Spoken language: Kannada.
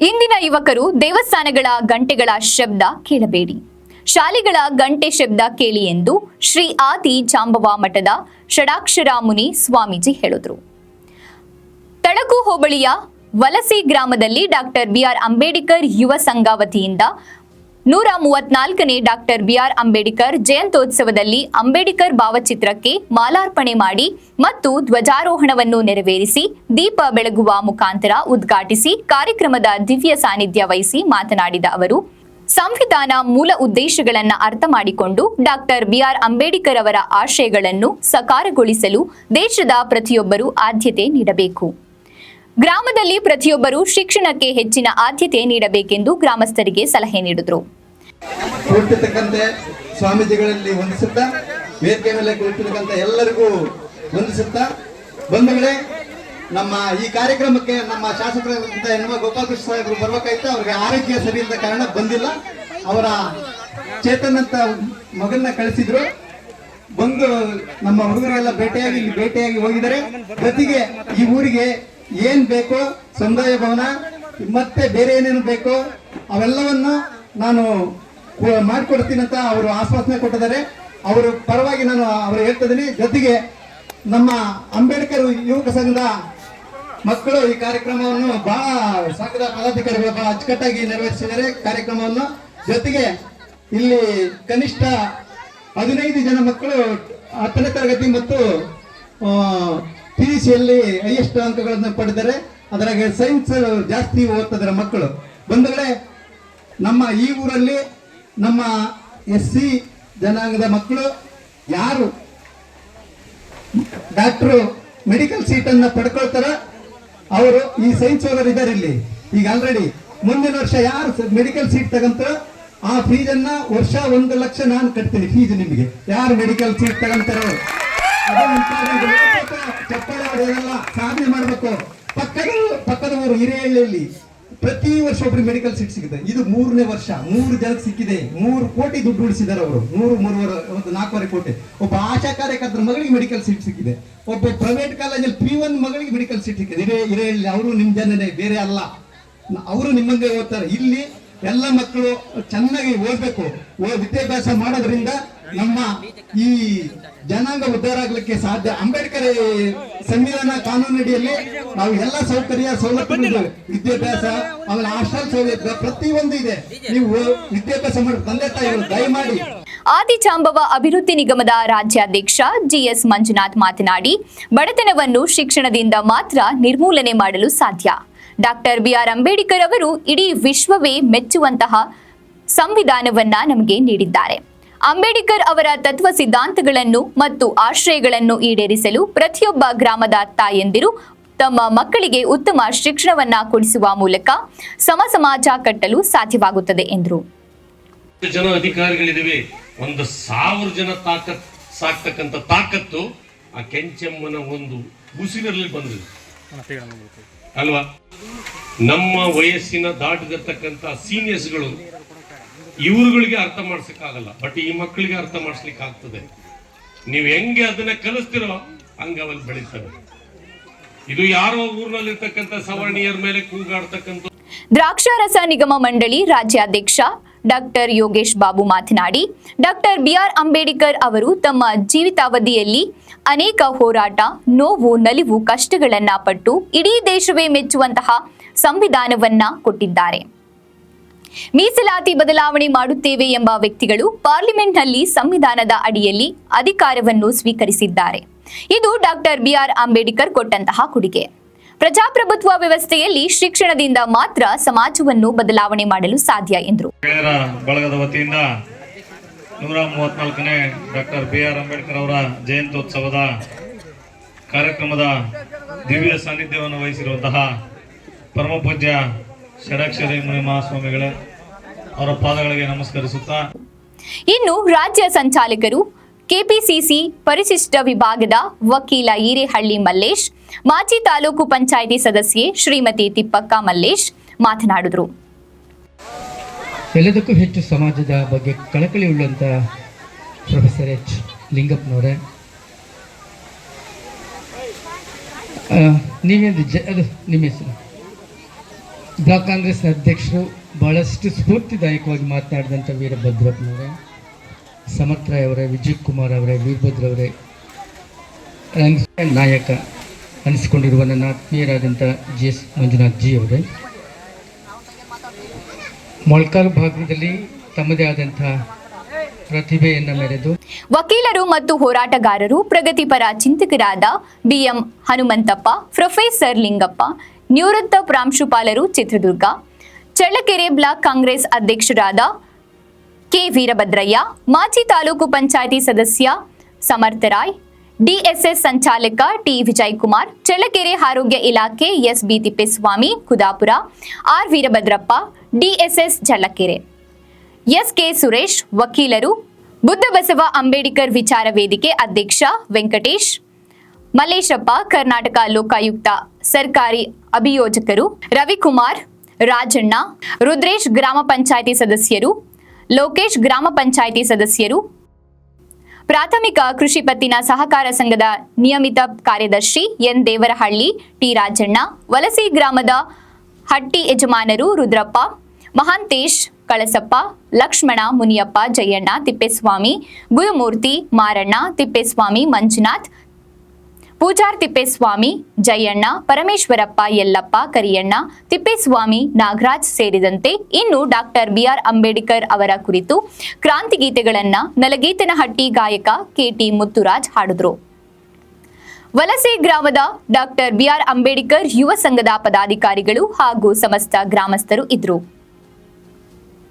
ಇಂದಿನ ಯುವಕರು ದೇವಸ್ಥಾನಗಳ ಗಂಟೆಗಳ ಶಬ್ದ ಕೇಳಬೇಡಿ. ಶಾಲೆಗಳ ಗಂಟೆ ಶಬ್ದ ಕೇಳಿ ಎಂದು ಶ್ರೀ ಆದಿ ಜಾಂಬವ ಮಠದ ಷಡಾಕ್ಷರ ಮುನಿ ಸ್ವಾಮೀಜಿ ಹೇಳಿದರು. ತಳಕು ಹೋಬಳಿಯ ವಲಸೆ ಗ್ರಾಮದಲ್ಲಿ ಡಾಕ್ಟರ್ ಬಿಆರ್ ಅಂಬೇಡ್ಕರ್ ಯುವ ಸಂಘ ವತಿಯಿಂದ ನೂರ ಮೂವತ್ನಾಲ್ಕನೇ ಡಾಕ್ಟರ್ ಬಿಆರ್ ಅಂಬೇಡ್ಕರ್ ಜಯಂತ್ಯೋತ್ಸವದಲ್ಲಿ ಅಂಬೇಡ್ಕರ್ ಭಾವಚಿತ್ರಕ್ಕೆ ಮಾಲಾರ್ಪಣೆ ಮಾಡಿ ಮತ್ತು ಧ್ವಜಾರೋಹಣವನ್ನು ನೆರವೇರಿಸಿ, ದೀಪ ಬೆಳಗುವ ಮುಖಾಂತರ ಉದ್ಘಾಟಿಸಿ, ಕಾರ್ಯಕ್ರಮದ ದಿವ್ಯ ಸಾನ್ನಿಧ್ಯ ವಹಿಸಿ ಮಾತನಾಡಿದ ಅವರು, ಸಂವಿಧಾನ ಮೂಲ ಉದ್ದೇಶಗಳನ್ನು ಅರ್ಥ ಮಾಡಿಕೊಂಡು ಡಾಕ್ಟರ್ ಬಿಆರ್ ಅಂಬೇಡ್ಕರ್ ಅವರ ಆಶಯಗಳನ್ನು ಸಕಾರಗೊಳಿಸಲು ದೇಶದ ಪ್ರತಿಯೊಬ್ಬರೂ ಆದ್ಯತೆ ನೀಡಬೇಕು. ಗ್ರಾಮದಲ್ಲಿ ಪ್ರತಿಯೊಬ್ಬರು ಶಿಕ್ಷಣಕ್ಕೆ ಹೆಚ್ಚಿನ ಆದ್ಯತೆ ನೀಡಬೇಕೆಂದು ಗ್ರಾಮಸ್ಥರಿಗೆ ಸಲಹೆ ನೀಡಿದರು. ಸ್ವಾಮೀಜಿಗಳಲ್ಲಿ ವಂದಿಸುತ್ತಾ ವೇದಿಕೆ ಮೇಲೆ ಕುಳಿತಿರ್ತಕ್ಕಂಥ ಎಲ್ಲರಿಗೂ ವಂದಿಸುತ್ತಾ, ಬಂಧುಗಳೇ, ನಮ್ಮ ಈ ಕಾರ್ಯಕ್ರಮಕ್ಕೆ ನಮ್ಮ ಶಾಸಕರಾದಂಥ ಎನ್ ಗೋಪಾಲಕೃಷ್ಣ ಸಾಹೇಬರು ಬರ್ಬೇಕಾಯ್ತು ಅವ್ರಿಗೆ ಆರೋಗ್ಯ ಸರಿ ಇಲ್ಲದ ಕಾರಣ ಬಂದಿಲ್ಲ. ಅವರ ಚೇತನ್ ಅಂತ ಮಗನ್ನ ಕಳಿಸಿದ್ರು. ಬಂದು ನಮ್ಮ ಹುಡುಗರೆಲ್ಲ ಭೇಟಿಯಾಗಿ ಭೇಟಿಯಾಗಿ ಹೋಗಿದ್ದಾರೆ. ಜೊತೆಗೆ ಈ ಊರಿಗೆ ಏನ್ ಬೇಕೋ ಸಮುದಾಯ ಭವನ, ಮತ್ತೆ ಬೇರೆ ಏನೇನು ಬೇಕೋ ಅವೆಲ್ಲವನ್ನು ನಾನು ಮಾಡಿಕೊಡ್ತೀನಿ ಮಾಡ್ಕೊಡ್ತೀನಿ ಅಂತ ಅವರು ಆಶ್ವಾಸನೆ ಕೊಟ್ಟಿದ್ದಾರೆ. ಅವರು ಪರವಾಗಿ ನಾನು ಅವರು ಹೇಳ್ತಿದ್ದೀನಿ ಜೊತೆಗೆ ನಮ್ಮ ಅಂಬೇಡ್ಕರ್ ಯುವಕ ಸಂಘದ ಮಕ್ಕಳು ಈ ಕಾರ್ಯಕ್ರಮವನ್ನು ಬಹಳ ಸಂಘದ ಪದಾಧಿಕಾರಿಗಳು ಬಹಳ ಅಚ್ಚುಕಟ್ಟಾಗಿ ನೆರವೇರಿಸಿದ್ದಾರೆ. ಕಾರ್ಯಕ್ರಮವನ್ನು ಜೊತೆಗೆ ಇಲ್ಲಿ ಕನಿಷ್ಠ ಹದಿನೈದು ಜನ ಮಕ್ಕಳು ಹತ್ತನೇ ತರಗತಿ ಮತ್ತು ಪಿ ಯು ಸಿಯಲ್ಲಿ ಹೈಯೆಸ್ಟ್ ಅಂಕಗಳನ್ನು ಪಡೆದರೆ ಅದರಾಗೆ ಸೈನ್ಸ್ ಜಾಸ್ತಿ ಓದ್ತಿದ್ದಾರೆ ಮಕ್ಕಳು. ಬಂಧುಗಳೇ, ನಮ್ಮ ಈ ಊರಲ್ಲಿ ನಮ್ಮ ಎಸ್ ಸಿ ಜನಾಂಗದ ಮಕ್ಕಳು ಯಾರು? ಡಾಕ್ಟ್ರು ಮೆಡಿಕಲ್ ಸೀಟ್ ಅನ್ನ ಪಡ್ಕೊಳ್ತಾರ? ಅವರು ಈ ಸೈನ್ಸ್ ಓದರ್ ಇದ್ದಾರೆ ಇಲ್ಲಿ. ಈಗ ಆಲ್ರೆಡಿ ಮುಂದಿನ ವರ್ಷ ಯಾರು ಮೆಡಿಕಲ್ ಸೀಟ್ ತಗಂತಾರೋ ಆ ಫೀಸನ್ನ ವರ್ಷ ಒಂದು ಲಕ್ಷ ನಾನು ಕಟ್ತೀನಿ ಫೀಸ್ ನಿಮಗೆ. ಯಾರು ಮೆಡಿಕಲ್ ಸೀಟ್ ತಗಂತಾರೋ? ಅದು important. ಹೇಳ್ಬೇಕು, ಚಪ್ಪಾಳೆ ಹೊಡೆಯೋದಲ್ಲ ಸಾಧನೆ ಮಾಡಬೇಕು ಪಕ್ಕದ ಪಕ್ಕದ ಊರು ಹಿರಿಯಳ್ಳಿಯಲ್ಲಿ ಪ್ರತಿ ವರ್ಷ ಒಬ್ರಿಗೆ ಮೆಡಿಕಲ್ ಸೀಟ್ ಸಿಗುತ್ತೆ ಇದು ಮೂರನೇ ವರ್ಷ ಮೂರು ಜನಕ್ಕೆ ಸಿಕ್ಕಿದೆ ಮೂರು ಕೋಟಿ ದುಡ್ಡು ಉಳಿಸಿದ್ದಾರೆ ಅವರು ಮೂರು ಮೂರುವರೆ ಒಂದು ನಾಲ್ಕೂವರೆ ಕೋಟಿ ಒಬ್ಬ ಆಶಾ ಕಾರ್ಯಕರ್ತರ ಮಗಳಿಗೆ ಮೆಡಿಕಲ್ ಸೀಟ್ ಸಿಕ್ಕಿದೆ ಒಬ್ಬ ಪ್ರೈವೇಟ್ ಕಾಲೇಜಲ್ಲಿ ಪಿ ಒನ್ ಮಗಳಿಗೆ ಮೆಡಿಕಲ್ ಸೀಟ್ ಸಿಕ್ಕಿದೆ ಹಿರೇ ಹಿರೇಹಳ್ಳಿ ಅವರು ನಿಮ್ಮ ಜನನೇ ಬೇರೆ ಅಲ್ಲ ಅವರು ನಿಮ್ಮಂಗೆ ಓದ್ತಾರೆ ಇಲ್ಲಿ ಎಲ್ಲ ಮಕ್ಕಳು ಚೆನ್ನಾಗಿ ಓದ್ಬೇಕು. ವಿದ್ಯಾಭ್ಯಾಸ ಮಾಡೋದ್ರಿಂದ ನಮ್ಮ ಈ ಜನಾಂಗ ಉದ್ಧಾರ ಆಗ್ಲಿಕ್ಕೆ ಸಾಧ್ಯ. ಅಂಬೇಡ್ಕರ್ ಸಂವಿಧಾನ ಕಾನೂನಡಿಯಲ್ಲಿ ನಾವು ಎಲ್ಲ ಸೌಕರ್ಯ ಸೌಲಭ್ಯಗಳು ವಿದ್ಯಾಭ್ಯಾಸ, ಆಮೇಲೆ ಹಾಸ್ಟೆಲ್ ಸೌಲಭ್ಯ ಪ್ರತಿಯೊಂದು ಇದೆ. ನೀವು ವಿದ್ಯಾಭ್ಯಾಸ ಮಾಡಿ ತಂದೆ ತಾಯಿಗಳು ದಯಮಾಡಿ ಆದಿಚಾಂಬವ ಅಭಿವೃದ್ಧಿ ನಿಗಮದ ರಾಜ್ಯಾಧ್ಯಕ್ಷ ಜಿಎಸ್ ಮಂಜುನಾಥ್ ಮಾತನಾಡಿ, ಬಡತನವನ್ನು ಶಿಕ್ಷಣದಿಂದ ಮಾತ್ರ ನಿರ್ಮೂಲನೆ ಮಾಡಲು ಸಾಧ್ಯ. ಡಾಕ್ಟರ್ ಬಿಆರ್ ಅಂಬೇಡ್ಕರ್ ಅವರು ಇಡೀ ವಿಶ್ವವೇ ಮೆಚ್ಚುವಂತಹ ಸಂವಿಧಾನವನ್ನ ನಮಗೆ ನೀಡಿದ್ದಾರೆ. ಅಂಬೇಡ್ಕರ್ ಅವರ ತತ್ವ ಸಿದ್ಧಾಂತಗಳನ್ನು ಮತ್ತು ಆಶ್ರಯಗಳನ್ನು ಈಡೇರಿಸಲು ಪ್ರತಿಯೊಬ್ಬ ಗ್ರಾಮದ ತಾಯಂದಿರು ತಮ್ಮ ಮಕ್ಕಳಿಗೆ ಉತ್ತಮ ಶಿಕ್ಷಣವನ್ನ ಕೊಡಿಸುವ ಮೂಲಕ ಸಮ ಸಮಾಜ ಕಟ್ಟಲು ಸಾಧ್ಯವಾಗುತ್ತದೆ ಎಂದರು. ಒಂದು ಸಾವಿರ ಜನ ತಾಕತ್ ಸಾಕ್ತಕ್ಕಂಥ ತಾಕತ್ತು ಆ ಕೆಂಚಮ್ಮನ ಒಂದು ಉಸಿರಲ್ಲಿ ಬಂದಿದೆ. ಅಲ್ವಾ? ನಮ್ಮ ವಯಸ್ಸಿನ ದಾಟಿದಿರ್ತಕ್ಕಂಥ ಸೀನಿಯರ್ಸ್ಗಳು ಇವರುಗಳಿಗೆ ಅರ್ಥ ಮಾಡಿಸಕ್ಕಾಗಲ್ಲ, ಬಟ್ ಈ ಮಕ್ಕಳಿಗೆ ಅರ್ಥ ಮಾಡಿಸ್ಲಿಕ್ಕೆ ಆಗ್ತದೆ ನೀವು ಹೆಂಗೆ ಅದನ್ನ ಕಲಿಸ್ತಿರೋ ಹಂಗ ಅವಲ್ಲಿ ಬೆಳೀತಾರೆ ಇದು ಯಾರೋ ಊರಿನಲ್ಲಿರ್ತಕ್ಕಂಥ ಸವರ್ಣೀಯರ ಮೇಲೆ ಕೂಗಾಡ್ತಕ್ಕಂಥ ದ್ರಾಕ್ಷಾರಸ ನಿಗಮ ಮಂಡಳಿ ರಾಜ್ಯಾಧ್ಯಕ್ಷ ಡಾಕ್ಟರ್ ಯೋಗೇಶ್ ಬಾಬು ಮಾತನಾಡಿ, ಡಾಕ್ಟರ್ ಬಿಆರ್ ಅಂಬೇಡ್ಕರ್ ಅವರು ತಮ್ಮ ಜೀವಿತಾವಧಿಯಲ್ಲಿ ಅನೇಕ ಹೋರಾಟ, ನೋವು, ನಲಿವು, ಕಷ್ಟಗಳನ್ನ ಪಟ್ಟು ಇಡೀ ದೇಶವೇ ಮೆಚ್ಚುವಂತಹ ಸಂವಿಧಾನವನ್ನ ಕೊಟ್ಟಿದ್ದಾರೆ. ಮೀಸಲಾತಿ ಬದಲಾವಣೆ ಮಾಡುತ್ತೇವೆ ಎಂಬ ವ್ಯಕ್ತಿಗಳು ಪಾರ್ಲಿಮೆಂಟ್ನಲ್ಲಿ ಸಂವಿಧಾನದ ಅಡಿಯಲ್ಲಿ ಅಧಿಕಾರವನ್ನು ಸ್ವೀಕರಿಸಿದ್ದಾರೆ. ಇದು ಡಾಕ್ಟರ್ ಬಿಆರ್ ಅಂಬೇಡ್ಕರ್ ಕೊಟ್ಟಂತಹ ಕೊಡುಗೆ. ಪ್ರಜಾಪ್ರಭುತ್ವ ವ್ಯವಸ್ಥೆಯಲ್ಲಿ ಶಿಕ್ಷಣದಿಂದ ಮಾತ್ರ ಸಮಾಜವನ್ನು ಬದಲಾವಣೆ ಮಾಡಲು ಸಾಧ್ಯ ಎಂದರು. ಬಳಗದ ವತಿಯಿಂದ ನೂರ ಮೂವತ್ನಾಲ್ಕನೇ ಡಾಕ್ಟರ್ ಬಿ ಆರ್ ಅಂಬೇಡ್ಕರ್ ಅವರ ಜಯಂತ್ಯೋತ್ಸವದ ಕಾರ್ಯಕ್ರಮದ ದಿವ್ಯ ಸಾನ್ನಿಧ್ಯವನ್ನು ವಹಿಸಿರುವಂತಹ ಪರಮ ಪೂಜ್ಯ ಷಡಾಕ್ಷರಿ ಮುನಿ ಮಹಾಸ್ವಾಮಿಗಳೇ ಅವರ ಪಾದಗಳಿಗೆ ನಮಸ್ಕರಿಸುತ್ತಾ. ಇನ್ನು ರಾಜ್ಯ ಸಂಚಾಲಕರು ಕೆಪಿಸಿಸಿ ಪರಿಶಿಷ್ಟ ವಿಭಾಗದ ವಕೀಲ ಈರೇಹಳ್ಳಿ ಮಲ್ಲೇಶ್, ಮಾಜಿ ತಾಲೂಕು ಪಂಚಾಯಿತಿ ಸದಸ್ಯೆ ಶ್ರೀಮತಿ ತಿಪ್ಪಕ್ಕ ಮಲ್ಲೇಶ್ ಮಾತನಾಡಿದರು. ಎಲ್ಲದಕ್ಕೂ ಹೆಚ್ಚು ಸಮಾಜದ ಬಗ್ಗೆ ಕಳಕಳಿ ಉಳ್ಳಂತ ಪ್ರೊಫೆಸರ್ ಎಚ್. ಲಿಂಗಪ್ಪನವರೇ. ನೀವೇನು ಜ, ಅದು ನಿಮ್ಮ ಹೆಸರು? ಬ್ಲಾಕ್ ಕಾಂಗ್ರೆಸ್ ಅಧ್ಯಕ್ಷರು ಬಹಳಷ್ಟು ಸ್ಫೂರ್ತಿದಾಯಕವಾಗಿ ಮಾತನಾಡಿದಂಥ ವೀರಭದ್ರಪ್ಪನವರೇ. ಸಮರ್ಥರಾಯ್ ಅವರೇ, ವಿಜಯ್ ಕುಮಾರ್ ಅವರೇ, ವೀರಭದ್ರ ಅವರೇ ನಾಯಕ ಅನಿಸಿಕೊಂಡಿರುವ ನನ್ನ ಆತ್ಮೀಯರಾದಂಥ ಜಿ ಎಸ್ ಮಂಜುನಾಥ್ ಜಿ ಅವರೇ. ಮೊಳಕಾಲು ಭಾಗದಲ್ಲಿ ತಮ್ಮದೇ ಆದಂಥ ಪ್ರತಿಭೆಯನ್ನು ಮೆರೆದು ವಕೀಲರು ಮತ್ತು ಹೋರಾಟಗಾರರು, ಪ್ರಗತಿಪರ ಚಿಂತಕರಾದ ಬಿಎಂ ಹನುಮಂತಪ್ಪ, ಪ್ರೊಫೆಸರ್ ಲಿಂಗಪ್ಪ, ನಿವೃತ್ತ ಪ್ರಾಂಶುಪಾಲರು ಚಿತ್ರದುರ್ಗ, ಚಳ್ಳಕೆರೆ ಬ್ಲಾಕ್ ಕಾಂಗ್ರೆಸ್ ಅಧ್ಯಕ್ಷರಾದ ಕೆ ವೀರಭದ್ರಯ್ಯ, ಮಾಜಿ ತಾಲೂಕು ಪಂಚಾಯಿತಿ ಸದಸ್ಯ ಸಮರ್ಥರಾಯ್, ಡಿಎಸ್ಎಸ್ ಸಂಚಾಲಕ ಟಿ ವಿಜಯಕುಮಾರ್, ಚಳ್ಳಕೆರೆ ಆರೋಗ್ಯ ಇಲಾಖೆ S B Thippeswamy Kudapur, R Veerabhadrappa, DSS Challakere SK Suresh, ವಕೀಲರು, ಬುದ್ಧ ಬಸವ ಅಂಬೇಡ್ಕರ್ ವಿಚಾರ ವೇದಿಕೆ ಅಧ್ಯಕ್ಷ ವೆಂಕಟೇಶ್, ಮಲ್ಲೇಶಪ್ಪ, ಕರ್ನಾಟಕ ಲೋಕಾಯುಕ್ತ ಸರ್ಕಾರಿ ಅಭಿಯೋಜಕರು ರವಿಕುಮಾರ್, ರಾಜಣ್ಣ, ರುದ್ರೇಶ್ ಗ್ರಾಮ ಪಂಚಾಯಿತಿ ಸದಸ್ಯರು ಲೋಕೇಶ್ ಗ್ರಾಮ ಪಂಚಾಯಿತಿ ಸದಸ್ಯರು. ಪ್ರಾಥಮಿಕ ಕೃಷಿ ಪತ್ತಿನ ಸಹಕಾರ ಸಂಘದ ನಿಯಮಿತ ಕಾರ್ಯದರ್ಶಿ ಎನ್ ದೇವರಹಳ್ಳಿ, ಟಿ ರಾಜಣ್ಣ, ವಲಸಿ ಗ್ರಾಮದ ಹಟ್ಟಿ ಯಜಮಾನರು ರುದ್ರಪ್ಪ, ಮಹಾಂತೇಶ್ ಕಳಸಪ್ಪ, ಲಕ್ಷ್ಮಣ ಮುನಿಯಪ್ಪ, ಜಯಣ್ಣ ತಿಪ್ಪೇಸ್ವಾಮಿ ಗುರುಮೂರ್ತಿ ಮಾರಣ್ಣ, ತಿಪ್ಪೇಸ್ವಾಮಿ ಮಂಜುನಾಥ್ ಪೂಜಾರ್ ತಿಪ್ಪೇಸ್ವಾಮಿ, ಜಯಣ್ಣ, ಪರಮೇಶ್ವರಪ್ಪ, ಯಲ್ಲಪ್ಪ, ಕರಿಯಣ್ಣ, ತಿಪ್ಪೇಸ್ವಾಮಿ, ನಾಗರಾಜ್ ಸೇರಿದಂತೆ ಇನ್ನು ಡಾಕ್ಟರ್ ಬಿಆರ್ ಅಂಬೇಡ್ಕರ್ ಅವರ ಕುರಿತು ಕ್ರಾಂತಿ ಗೀತೆಗಳನ್ನ ನಲಗೀತನಹಟ್ಟಿ ಗಾಯಕ ಕೆಟಿ ಮುತ್ತುರಾಜ್ ಹಾಡಿದ್ರು. ವಲಸೆ ಗ್ರಾಮದ ಡಾಕ್ಟರ್ ಬಿಆರ್ ಅಂಬೇಡ್ಕರ್ ಯುವ ಸಂಘದ ಪದಾಧಿಕಾರಿಗಳು ಹಾಗೂ ಸಮಸ್ತ ಗ್ರಾಮಸ್ಥರು ಇದ್ರು.